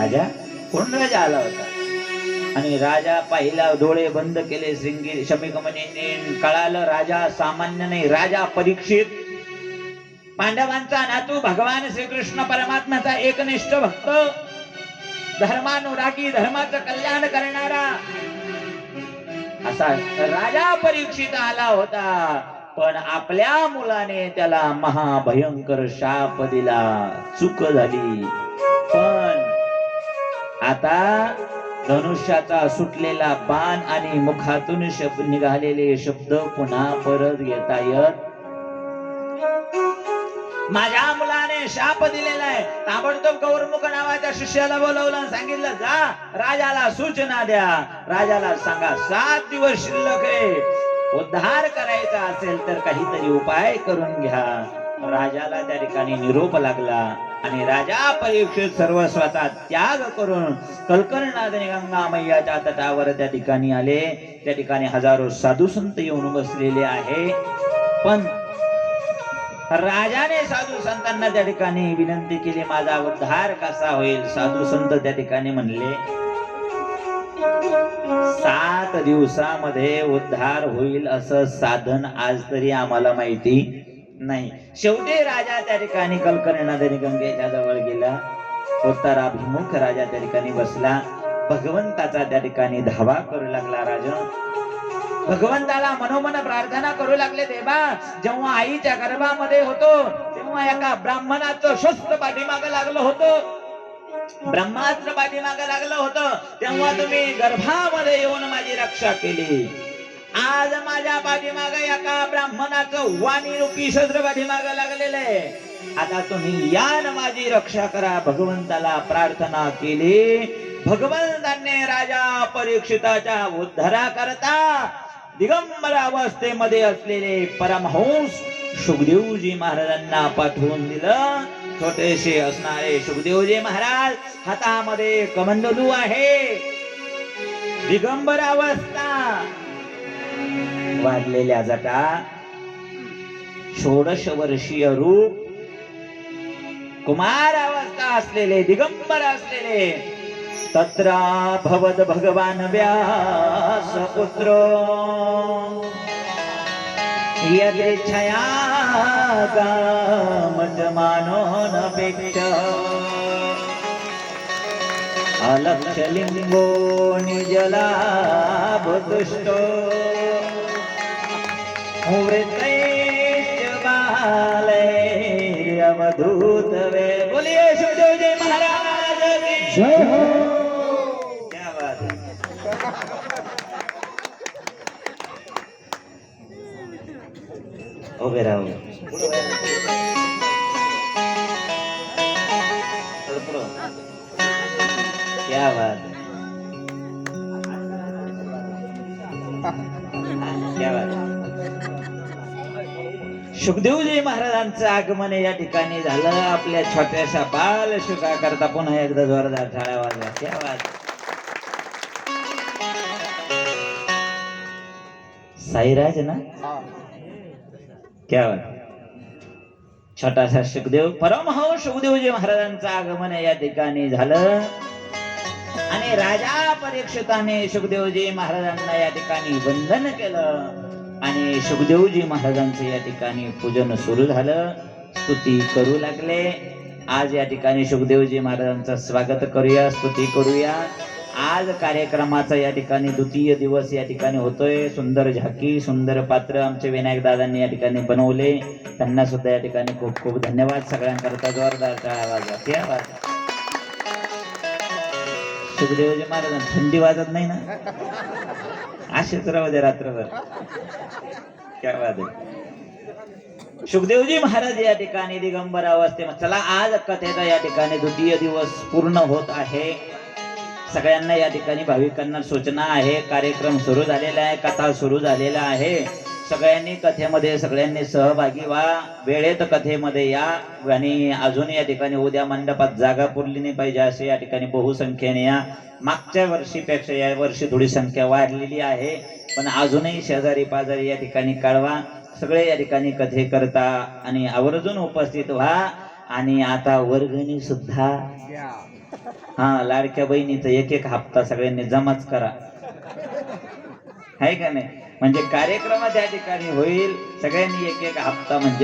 राजा कोण राजा आला होता? आणि राजा पाहिला डोळे बंद केले श्रृंगी शमिकमणीने कळालं राजा सामान्य नाही राजा परीक्षित. पांडवांचा नातू भगवान श्रीकृष्ण परमात्म्याचा एकनिष्ठ भक्त. धर्मानुरागी धर्माचं कल्याण करणारा. असा राजा परीक्षित आला होता. पण आपल्या मुलाने त्याला महाभयंकर शाप दिला. चूक झाली. आता धनुष्याचा सुटलेला बाण आणि मुखातून शब्द निघालेले शब्द पुन्हा परत येता येत माझ्या मुलाने शाप दिलेला आहे. ताबडतोब गौरमुख नावाच्या शिष्याला बोलवलं सांगितलं जा राजाला सूचना द्या. राजाला सांगा सात दिवस शिल्लक आहे. उद्धार करायचा असेल तर काहीतरी उपाय करून घ्या. राजाला त्या ठिकाणी निरोप लागला. आणि राजा परीक्षित सर्वस्वाचा त्याग करून कलकरनाथने गंगा मैयाच्या तटावर त्या ठिकाणी आले. त्या ठिकाणी हजारो साधू संत येऊन बसलेले आहे. पण राजाने साधू संतांना त्या ठिकाणी विनंती केली माझा उद्धार कसा होईल? साधू संत त्या ठिकाणी म्हणले सात दिवसामध्ये उद्धार होईल असं साधन आज तरी आम्हाला माहिती नाही. शेवटी राजा त्या ठिकाणी कल्करनाथनी गंगेच्या जवळ गेला. उत्तराभिमुख राजा त्या ठिकाणी बसला. भगवंताचा त्या ठिकाणी धावा करू लागला राजा. भगवंताला मनोमन प्रार्थना करू लागले देवा जेव्हा आईच्या गर्भामध्ये होतो तेव्हा एका ब्राह्मणाचं शस्त्र पाठीमाग लागलं होतं. ब्रह्मास्त्र पाठीमाग लागलं होतं. तेव्हा तुम्ही गर्भामध्ये येऊन माझी रक्षा केली. आज माझ्या पाठीमाग एका ब्राह्मणाचं वाणी रूपी शस्त्र पाठीमाग लागलेलं आहे. आता तुम्ही या न माझी रक्षा करा. भगवंताला प्रार्थना केली. भगवंताने राजा परीक्षिताच्या उद्धारा करता दिगंबर अवस्थेमध्ये असलेले परमहंस सुखदेवजी महाराजांना पाठवून दिलं. छोटेसे असणारे सुखदेवजी महाराज हातामध्ये कमंडलू आहे. दिगंबर अवस्था. वाढलेल्या जटा. षोडश वर्षीय रूप. कुमार अवस्था असलेले दिगंबर असलेले. तत्रा भवद भगवान व्यास पुत्र. यदेच्छया गामजमानो न पेक्ष अलक्षलिंगो निजलाभदुष्टो वृत्तैश्च बालैर्यवधूत वे बोलिए सुखदेव जी महाराज की जय हो क्या बात है उभे राहू सुखदेवजी महाराजांचं आगमन या ठिकाणी झालं. आपल्या छोट्याशा बाल शुका करता पुन्हा एकदा जोरदार टाळ्या वाजवा. क्या साईराज ना? क्या बात. छोटासा सुखदेव परमहंस सुखदेवजी महाराजांचं आगमन या ठिकाणी झालं. आणि राजा परीक्षिताने सुखदेवजी महाराजांना या ठिकाणी वंदन केलं. आणि सुखदेवजी महाराजांचं या ठिकाणी पूजन सुरू झालं. स्तुती करू लागले. आज या ठिकाणी सुखदेवजी महाराजांचं स्वागत करूया स्तुती करूया. आज कार्यक्रमाचा या ठिकाणी द्वितीय दिवस या ठिकाणी होतोय. सुंदर झाकी सुंदर पात्र आमचे विनायक दादांनी या ठिकाणी बनवले. त्यांना सुद्धा या ठिकाणी खूप खूप धन्यवाद. सगळ्यांकरता जोरदार आवाज आवाज सुखदेवजी महाराज थंडी वाजत नाही ना? असेच राहू दे रात्रभर. काय बात आहे सुखदेवजी महाराज या ठिकाणी दिगंबर अवस्थेमध्ये चला आज कथेचा या ठिकाणी द्वितीय दिवस पूर्ण होत आहे. सगळ्यांना या ठिकाणी भाविकांना सूचना आहे. कार्यक्रम सुरू झालेला आहे कथा सुरू झालेला आहे. सगळ्यांनी कथेमध्ये सगळ्यांनी सहभागी व्हा. वेळेत कथेमध्ये या आणि अजून या ठिकाणी उद्या मंडपात जागा पुरली नाही पाहिजे असे या ठिकाणी बहुसंख्येने या मागच्या वर्षीपेक्षा या वर्षी थोडी संख्या वाढलेली आहे. पण अजूनही शेजारी पाजारी या ठिकाणी कळवा. सगळे या ठिकाणी कथे करता आणि आवर्जून उपस्थित व्हा. आणि आता वर्गणी सुद्धा. हा लाडक्या बहिणीचा एक एक हप्ता सगळ्यांनी जमाच करा. आहे का नाही? म्हणजे कार्यक्रम त्या ठिकाणी होईल सगळ्यांनी एक एक हप्ता म्हणजे